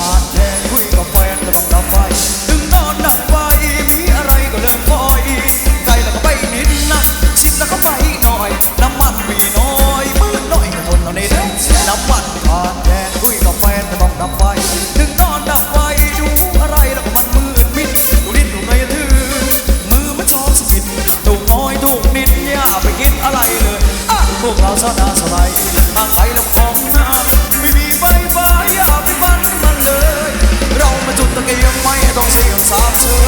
มาแทนคุยกับแฟนก็ต้องดับไฟถึงนอนดับไฟมีอะไรก็เริ่มคอยใจแล้ก็ไปนิดนะชิดแล้วก็ไปหน่อย น้ำมันมีน้อยมืดหน่อยก็ทนเอาในเด้น้ำมันขาดแทนคุยกับแฟนก็ต้องดับไฟถึงนอนดับไฟดูอะไรแล้ก็มันมืดิดดูดิ้นดูไงถือมือมันชอบสปิดถูกน้อยถูกนิดอย่าไปคิดอะไรเลยพวกเราสนาสบายอาศัยแล้วก็ สามเธอ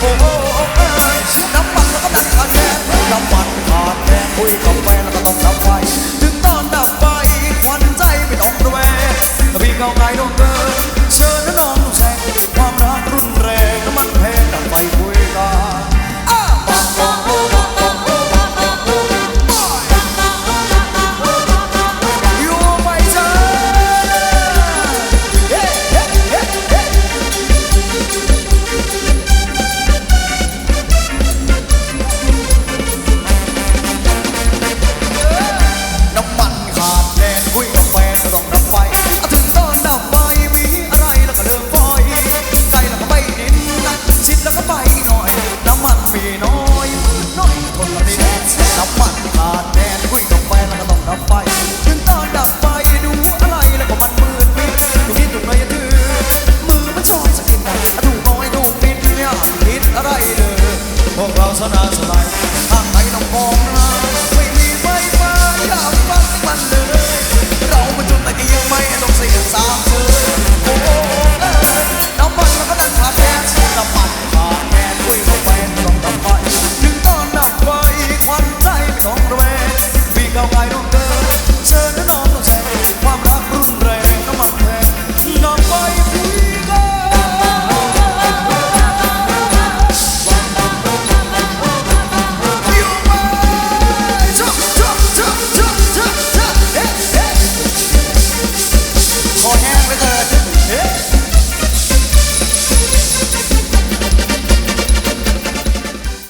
โอ้โอ้เอ้ยน้ำมัแล้วก็น้ำขาดแดนน้ำมัขาดแดนคุยกับแฟนแล้วก็ต้องดับไฟ ถึงตอนดับไฟควันใจไม่ต้องระแวงพี่เข้าไกลดวเกิน songs on us like